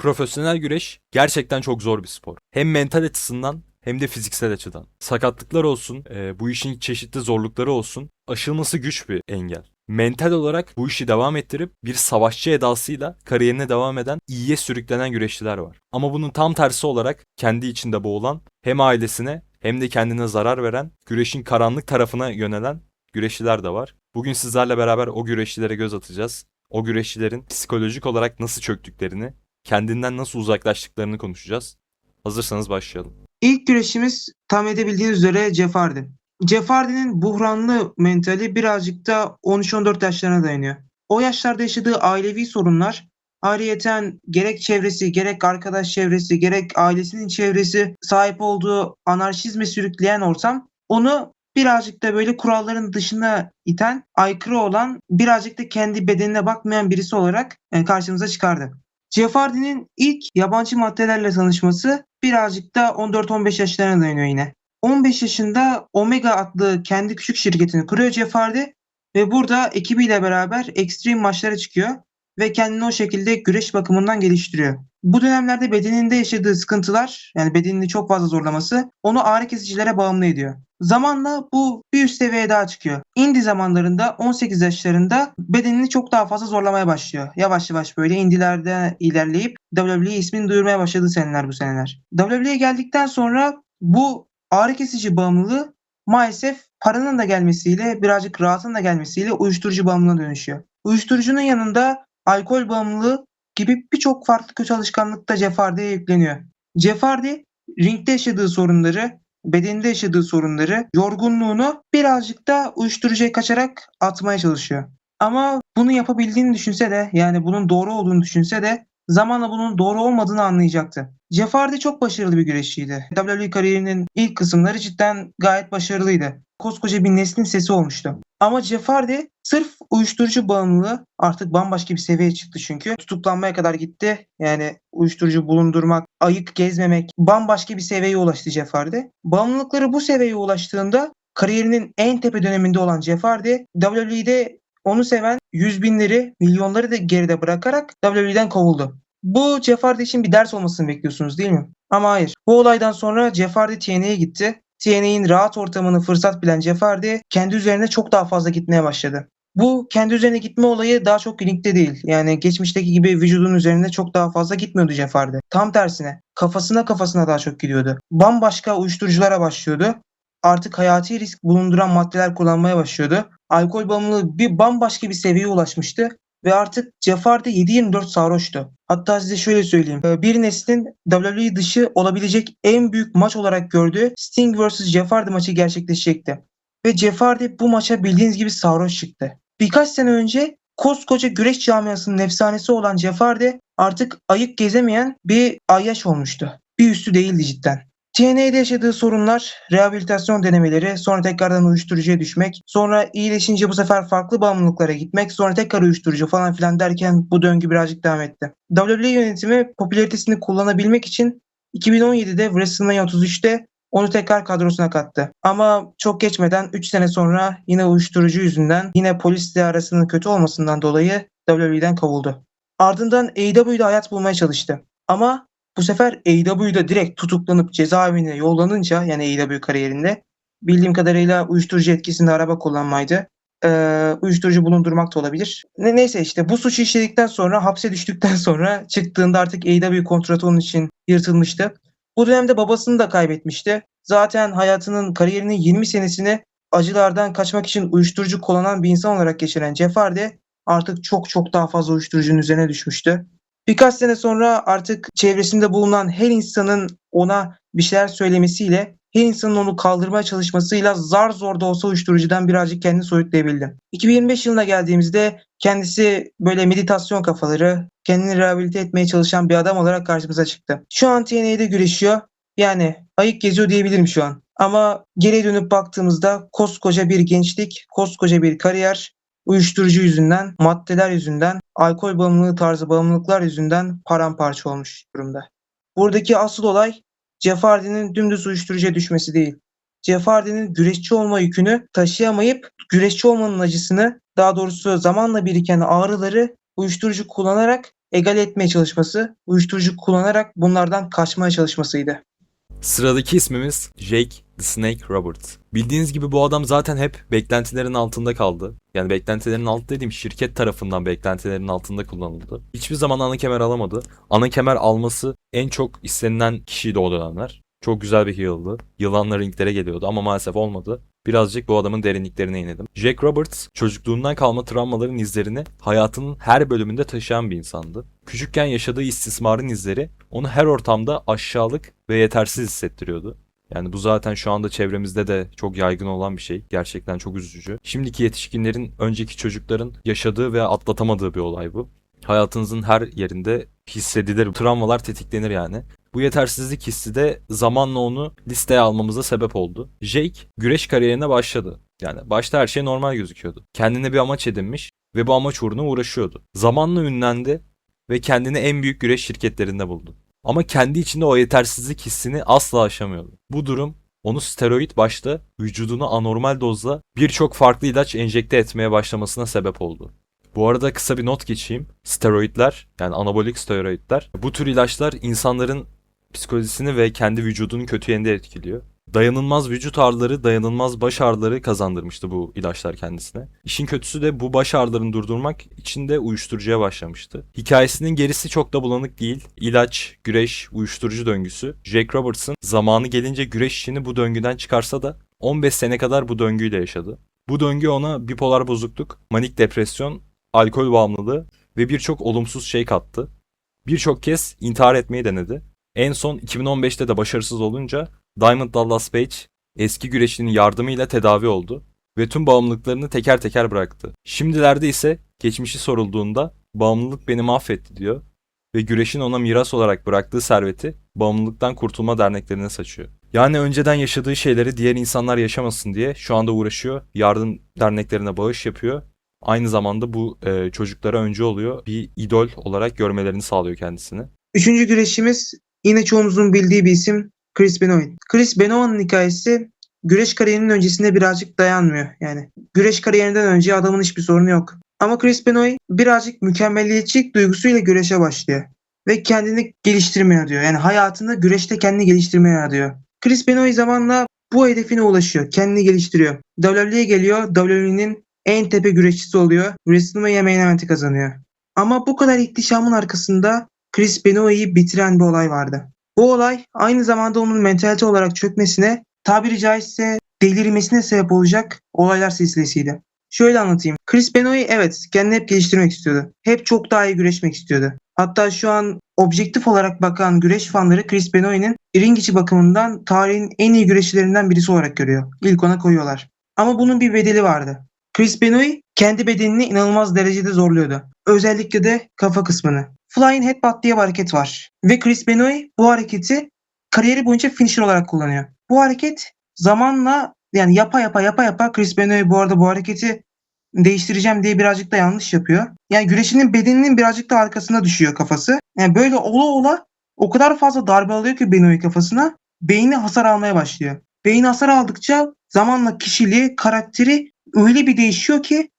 Profesyonel güreş gerçekten çok zor bir spor. Hem mental açısından hem de fiziksel açıdan. Sakatlıklar olsun, e, bu işin çeşitli zorlukları olsun, aşılması güç bir engel. Mental olarak bu işi devam ettirip bir savaşçı edasıyla kariyerine devam eden, iyiye sürüklenen güreşçiler var. Ama bunun tam tersi olarak kendi içinde boğulan, hem ailesine hem de kendine zarar veren, güreşin karanlık tarafına yönelen güreşçiler de var. Bugün sizlerle beraber o güreşçilere göz atacağız. O güreşçilerin psikolojik olarak nasıl çöktüklerini, kendinden nasıl uzaklaştıklarını konuşacağız. Hazırsanız başlayalım. İlk güreşimiz tahmin edebildiğiniz üzere. Jeff Hardy'nin buhranlı mentali birazcık da 13-14 yaşlarına dayanıyor. O yaşlarda yaşadığı ailevi sorunlar ayrıyeten gerek çevresi, gerek arkadaş çevresi, gerek ailesinin çevresi sahip olduğu anarşizme sürükleyen ortam onu birazcık da böyle kuralların dışına iten, aykırı olan, birazcık da kendi bedenine bakmayan birisi olarak e, karşımıza çıkardı. Jeff Hardy'nin ilk yabancı maddelerle tanışması birazcık da 14-15 yaşlarına dayanıyor yine. 15 yaşında Omega adlı kendi küçük şirketini kuruyor Jeff Hardy ve burada ekibiyle beraber ekstrem maçlara çıkıyor ve kendini o şekilde güreş bakımından geliştiriyor. Bu dönemlerde bedeninde yaşadığı sıkıntılar yani bedenini çok fazla zorlaması onu ağrı kesicilere bağımlı ediyor. Zamanla bu bir üst seviyeye daha çıkıyor. Indie zamanlarında 18 yaşlarında bedenini çok daha fazla zorlamaya başlıyor. Yavaş yavaş böyle indilerde ilerleyip WWE ismini duyurmaya başladığı seneler bu seneler. WWE'ye geldikten sonra bu ağrı kesici bağımlılığı maalesef paranın da gelmesiyle birazcık rahatın da gelmesiyle uyuşturucu bağımlılığına dönüşüyor. Uyuşturucunun yanında alkol bağımlılığı gibi birçok farklı kötü alışkanlık da Jeff Hardy'ye yükleniyor. Jeff Hardy ringde yaşadığı sorunları, bedeninde yaşadığı sorunları, yorgunluğunu birazcık da uyuşturucuya kaçarak atmaya çalışıyor. Ama bunu yapabildiğini düşünse de yani bunun doğru olduğunu düşünse de zamanla bunun doğru olmadığını anlayacaktı. Jeff Hardy çok başarılı bir güreşçiydi. WWE kariyerinin ilk kısımları cidden gayet başarılıydı. Koskoca bir neslin sesi olmuştu. Ama Jeff Hardy sırf uyuşturucu bağımlılığı artık bambaşka bir seviyeye çıktı çünkü. Tutuklanmaya kadar gitti. Yani uyuşturucu bulundurmak, ayık gezmemek bambaşka bir seviyeye ulaştı Jeff Hardy. Bağımlılıkları bu seviyeye ulaştığında kariyerinin en tepe döneminde olan Jeff Hardy WWE'de onu seven yüz binleri, milyonları da geride bırakarak WWE'den kovuldu. Bu Jeff Hardy için bir ders olmasını bekliyorsunuz değil mi? Ama hayır. Bu olaydan sonra Jeff Hardy TNA'ye gitti. TNA'nin rahat ortamını fırsat bilen Jeff Hardy kendi üzerine çok daha fazla gitmeye başladı. Bu kendi üzerine gitme olayı daha çok ringde değil. Yani geçmişteki gibi vücudun üzerine çok daha fazla gitmiyordu Jeff Hardy. Tam tersine kafasına kafasına daha çok gidiyordu. Bambaşka uyuşturuculara başlıyordu. Artık hayati risk bulunduran maddeler kullanmaya başlıyordu. Alkol bağımlılığı bir bambaşka bir seviyeye ulaşmıştı ve artık Jeff Hardy 7-24 sarhoştu. Hatta size şöyle söyleyeyim. Ee, Bir neslin WWE dışı olabilecek en büyük maç olarak gördüğü Sting vs. Jeff Hardy maçı gerçekleşecekti. Ve Jeff Hardy bu maça bildiğiniz gibi sarhoş çıktı. Birkaç sene önce koskoca güreş camiasının efsanesi olan Jeff Hardy artık ayık gezemeyen bir ayyaş olmuştu. Bir üstü değildi cidden. TNA'de yaşadığı sorunlar, rehabilitasyon denemeleri, sonra tekrardan uyuşturucuya düşmek, sonra iyileşince bu sefer farklı bağımlılıklara gitmek, sonra tekrar uyuşturucu falan filan derken bu döngü birazcık devam etti. WWE yönetimi popülaritesini kullanabilmek için 2017'de WrestleMania 33'te onu tekrar kadrosuna kattı. Ama çok geçmeden 3 sene sonra yine uyuşturucu yüzünden, yine polisle arasının kötü olmasından dolayı WWE'den kovuldu. Ardından AEW'de hayat bulmaya çalıştı. Ama bu sefer AEW'da direkt tutuklanıp cezaevine yollanınca yani AEW kariyerinde bildiğim kadarıyla uyuşturucu etkisinde araba kullanmaydı. Ee, uyuşturucu bulundurmak olabilir. Ne, neyse işte bu suçu işledikten sonra hapse düştükten sonra çıktığında artık AEW kontratı onun için yırtılmıştı. Bu dönemde babasını da kaybetmişti. Zaten hayatının kariyerinin 20 senesini acılardan kaçmak için uyuşturucu kullanan bir insan olarak geçiren Jeff Hardy artık çok çok daha fazla uyuşturucunun üzerine düşmüştü. Birkaç sene sonra artık çevresinde bulunan her insanın ona bir şeyler söylemesiyle, her insanın onu kaldırmaya çalışmasıyla zar zor da olsa uyuşturucudan birazcık kendini soyutlayabildi. 2025 yılına geldiğimizde kendisi böyle meditasyon kafaları, kendini rehabilite etmeye çalışan bir adam olarak karşımıza çıktı. Şu an TNA'de güreşiyor. Yani ayık geziyor diyebilirim şu an. Ama geriye dönüp baktığımızda koskoca bir gençlik, koskoca bir kariyer, uyuşturucu yüzünden, maddeler yüzünden, alkol bağımlılığı tarzı bağımlılıklar yüzünden paramparça olmuş durumda. Buradaki asıl olay Jeff Hardy'nin dümdüz uyuşturucuya düşmesi değil. Jeff Hardy'nin güreşçi olma yükünü taşıyamayıp güreşçi olmanın acısını, daha doğrusu zamanla biriken ağrıları uyuşturucu kullanarak egale etmeye çalışması, uyuşturucu kullanarak bunlardan kaçmaya çalışmasıydı. Sıradaki ismimiz Jake the Snake Roberts. Bildiğiniz gibi bu adam zaten hep beklentilerin altında kaldı. Yani beklentilerin altı dediğim şirket tarafından beklentilerin altında kullanıldı. Hiçbir zaman ana kemer alamadı. Ana kemer alması en çok istenilen kişiydi o dönemler. Çok güzel bir heel'dı. Yılanla ringlere geliyordu ama maalesef olmadı. Birazcık bu adamın derinliklerine inelim. Jack Roberts çocukluğundan kalma travmaların izlerini hayatının her bölümünde taşıyan bir insandı. Küçükken yaşadığı istismarın izleri onu her ortamda aşağılık ve yetersiz hissettiriyordu. Yani bu zaten şu anda çevremizde de çok yaygın olan bir şey. Gerçekten çok üzücü. Şimdiki yetişkinlerin önceki çocukların yaşadığı ve atlatamadığı bir olay bu. Hayatınızın her yerinde hissedilir. Travmalar tetiklenir yani. Bu yetersizlik hissi de zamanla onu listeye almamıza sebep oldu. Jake güreş kariyerine başladı. Yani başta her şey normal gözüküyordu. Kendine bir amaç edinmiş ve bu amaç uğruna uğraşıyordu. Zamanla ünlendi ve kendini en büyük güreş şirketlerinde buldu. Ama kendi içinde o yetersizlik hissini asla aşamıyordu. Bu durum onu steroid başta vücuduna anormal dozda birçok farklı ilaç enjekte etmeye başlamasına sebep oldu. Bu arada kısa bir not geçeyim. Steroidler yani anabolik steroidler bu tür ilaçlar insanların psikolojisini ve kendi vücudunu kötü yönde etkiliyor. Dayanılmaz vücut ağrıları, dayanılmaz baş ağrıları kazandırmıştı bu ilaçlar kendisine. İşin kötüsü de bu baş ağrılarını durdurmak için de uyuşturucuya başlamıştı. Hikayesinin gerisi çok da bulanık değil. İlaç, güreş, uyuşturucu döngüsü. Jack Robertson zamanı gelince güreş işini bu döngüden çıkarsa da 15 sene kadar bu döngüyle yaşadı. Bu döngü ona bipolar bozukluk, manik depresyon, alkol bağımlılığı ve birçok olumsuz şey kattı. Birçok kez intihar etmeyi denedi. En son 2015'te de başarısız olunca Diamond Dallas Page eski güreşçinin yardımıyla tedavi oldu ve tüm bağımlılıklarını teker teker bıraktı. Şimdilerde ise geçmişi sorulduğunda bağımlılık beni mahvetti diyor ve güreşin ona miras olarak bıraktığı serveti bağımlılıktan kurtulma derneklerine saçıyor. Yani önceden yaşadığı şeyleri diğer insanlar yaşamasın diye şu anda uğraşıyor. Yardım derneklerine bağış yapıyor. Aynı zamanda bu e, çocuklara öncü oluyor. Bir idol olarak görmelerini sağlıyor kendisini. Üçüncü güreşimiz yine çoğumuzun bildiği bir isim Chris Benoit. Chris Benoit'ın hikayesi güreş kariyerinin öncesinde birazcık dayanmıyor. Yani güreş kariyerinden önce adamın hiçbir sorunu yok. Ama Chris Benoit birazcık mükemmelliyetçilik duygusuyla güreşe başlıyor. Ve kendini geliştirmeye diyor. Yani hayatında güreşte kendini geliştirmeye diyor. Chris Benoit zamanla bu hedefine ulaşıyor. Kendini geliştiriyor. WWE'ye geliyor. WWE'nin en tepe güreşçisi oluyor. WrestleMania main event'i kazanıyor. Ama bu kadar ihtişamın arkasında Chris Benoit'i bitiren bir olay vardı. Bu olay aynı zamanda onun mentalite olarak çökmesine, tabiri caizse delirmesine sebep olacak olaylar silsilesiydi. Şöyle anlatayım. Chris Benoit evet kendini hep geliştirmek istiyordu. Hep çok daha iyi güreşmek istiyordu. Hatta şu an objektif olarak bakan güreş fanları Chris Benoit'in ring içi bakımından tarihin en iyi güreşçilerinden birisi olarak görüyor. İlk ona koyuyorlar. Ama bunun bir bedeli vardı. Chris Benoit kendi bedenini inanılmaz derecede zorluyordu. Özellikle de kafa kısmını. Flying Headbutt diye bir hareket var. Ve Chris Benoit bu hareketi kariyeri boyunca finisher olarak kullanıyor. Bu hareket zamanla yani yapa yapa yapa yapa Chris Benoit bu arada bu hareketi değiştireceğim diye birazcık da yanlış yapıyor. Yani güreşinin bedeninin birazcık da arkasına düşüyor kafası. Yani böyle ola ola o kadar fazla darbe alıyor ki Benoit kafasına beyni hasar almaya başlıyor. Beyni hasar aldıkça zamanla kişiliği, karakteri öyle bir değişiyor ki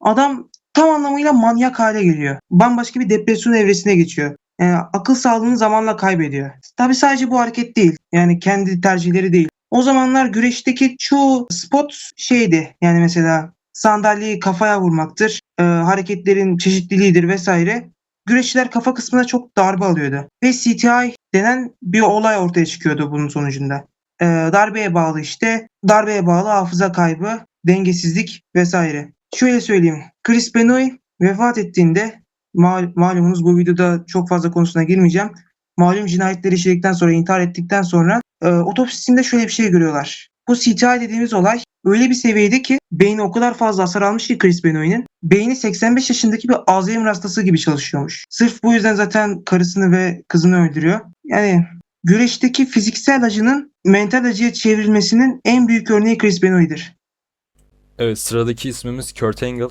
adam tam anlamıyla manyak hale geliyor. Bambaşka bir depresyon evresine geçiyor. Yani akıl sağlığını zamanla kaybediyor. Tabi sadece bu hareket değil. Yani kendi tercihleri değil. O zamanlar güreşteki çoğu spot şeydi. Yani mesela sandalyeyi kafaya vurmaktır. e, hareketlerin çeşitliliğidir vesaire. Güreşçiler kafa kısmına çok darbe alıyordu. Ve CTI denen bir olay ortaya çıkıyordu bunun sonucunda. E, darbeye bağlı işte. Darbeye bağlı hafıza kaybı, dengesizlik vesaire. Şöyle söyleyeyim. Chris Benoit vefat ettiğinde mal, malumunuz bu videoda çok fazla konusuna girmeyeceğim. Malum cinayetleri işledikten sonra, intihar ettikten sonra e, otopsisinde şöyle bir şey görüyorlar. Bu CTI dediğimiz olay öyle bir seviyede ki beyni o kadar fazla hasar almış ki Chris Benoit'in beyni 85 yaşındaki bir Alzheimer hastası gibi çalışıyormuş. Sırf bu yüzden zaten karısını ve kızını öldürüyor. Yani güreşteki fiziksel acının mental acıya çevrilmesinin en büyük örneği Chris Benoit'dir. Evet sıradaki ismimiz Kurt Angle.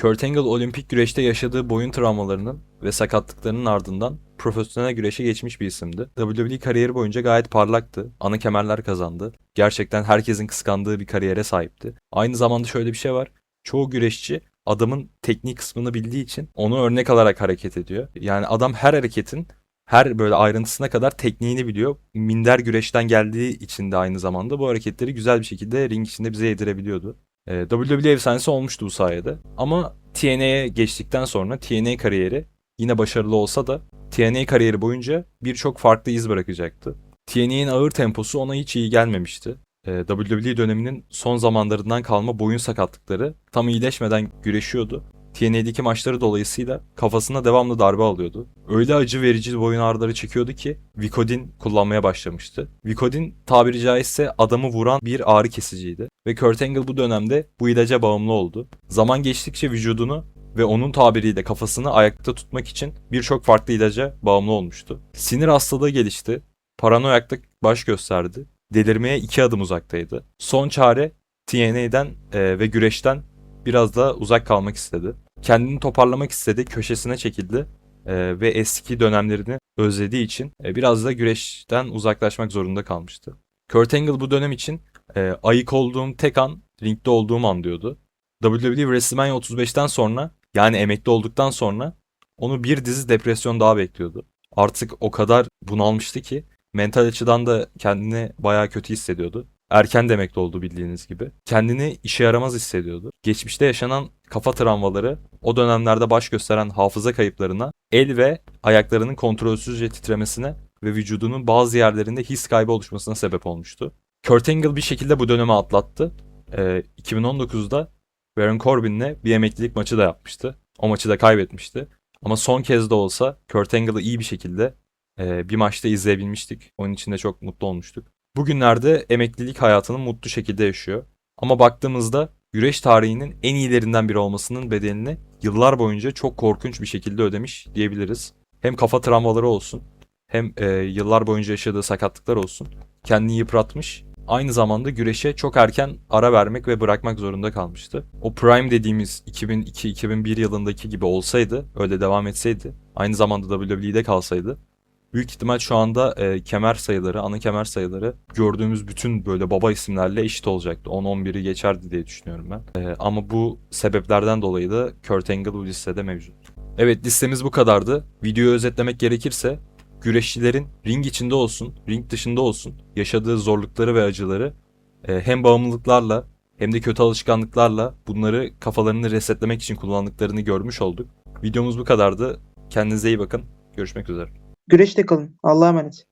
Kurt Angle olimpik güreşte yaşadığı boyun travmalarının ve sakatlıklarının ardından profesyonel güreşe geçmiş bir isimdi. WWE kariyeri boyunca gayet parlaktı. Ana kemerler kazandı. Gerçekten herkesin kıskandığı bir kariyere sahipti. Aynı zamanda şöyle bir şey var. Çoğu güreşçi adamın teknik kısmını bildiği için onu örnek alarak hareket ediyor. Yani adam her hareketin her böyle ayrıntısına kadar tekniğini biliyor. Minder güreşten geldiği için de aynı zamanda bu hareketleri güzel bir şekilde ring içinde bize yedirebiliyordu. Ee, WWE efsanesi olmuştu bu sayede. Ama TNA'ye geçtikten sonra TNA kariyeri yine başarılı olsa da TNA kariyeri boyunca birçok farklı iz bırakacaktı. TNA'nin ağır temposu ona hiç iyi gelmemişti. Ee, WWE döneminin son zamanlarından kalma boyun sakatlıkları tam iyileşmeden güreşiyordu. TNA'deki maçları dolayısıyla kafasına devamlı darbe alıyordu. Öyle acı verici boyun ağrıları çekiyordu ki Vicodin kullanmaya başlamıştı. Vicodin tabiri caizse adamı vuran bir ağrı kesiciydi. Ve Kurt Angle bu dönemde bu ilaca bağımlı oldu. Zaman geçtikçe vücudunu ve onun tabiriyle kafasını ayakta tutmak için birçok farklı ilaca bağımlı olmuştu. Sinir hastalığı gelişti. Paranoyaklık baş gösterdi. Delirmeye iki adım uzaktaydı. Son çare TNA'den e, ve güreşten biraz da uzak kalmak istedi. Kendini toparlamak istedi, köşesine çekildi e, ve eski dönemlerini özlediği için e, biraz da güreşten uzaklaşmak zorunda kalmıştı. Kurt Angle bu dönem için e, ayık olduğum tek an ringde olduğum an diyordu. WWE WrestleMania 35'ten sonra yani emekli olduktan sonra onu bir dizi depresyon daha bekliyordu. Artık o kadar bunalmıştı ki mental açıdan da kendini bayağı kötü hissediyordu. Erken de emekli oldu bildiğiniz gibi. Kendini işe yaramaz hissediyordu. Geçmişte yaşanan kafa travmaları o dönemlerde baş gösteren hafıza kayıplarına, el ve ayaklarının kontrolsüzce titremesine ve vücudunun bazı yerlerinde his kaybı oluşmasına sebep olmuştu. Kurt Angle bir şekilde bu dönemi atlattı. Ee, 2019'da Baron Corbin'le bir emeklilik maçı da yapmıştı. O maçı da kaybetmişti. Ama son kez de olsa Kurt Angle'ı iyi bir şekilde e, bir maçta izleyebilmiştik. Onun için de çok mutlu olmuştuk. Bugünlerde emeklilik hayatını mutlu şekilde yaşıyor. Ama baktığımızda güreş tarihinin en iyilerinden biri olmasının bedelini yıllar boyunca çok korkunç bir şekilde ödemiş diyebiliriz. Hem kafa travmaları olsun hem e, yıllar boyunca yaşadığı sakatlıklar olsun. Kendini yıpratmış. Aynı zamanda güreşe çok erken ara vermek ve bırakmak zorunda kalmıştı. O prime dediğimiz 2002-2001 yılındaki gibi olsaydı, öyle devam etseydi, aynı zamanda WWE'de kalsaydı büyük ihtimal şu anda e, kemer sayıları, ana kemer sayıları gördüğümüz bütün böyle baba isimlerle eşit olacaktı. 10-11'i geçerdi diye düşünüyorum ben. E, ama bu sebeplerden dolayı da Kurt Angle bu listede mevcut. Evet listemiz bu kadardı. Videoyu özetlemek gerekirse güreşçilerin ring içinde olsun, ring dışında olsun yaşadığı zorlukları ve acıları e, hem bağımlılıklarla hem de kötü alışkanlıklarla bunları kafalarını resetlemek için kullandıklarını görmüş olduk. Videomuz bu kadardı. Kendinize iyi bakın. Görüşmek üzere. Güreşte kalın. Allah'a emanet.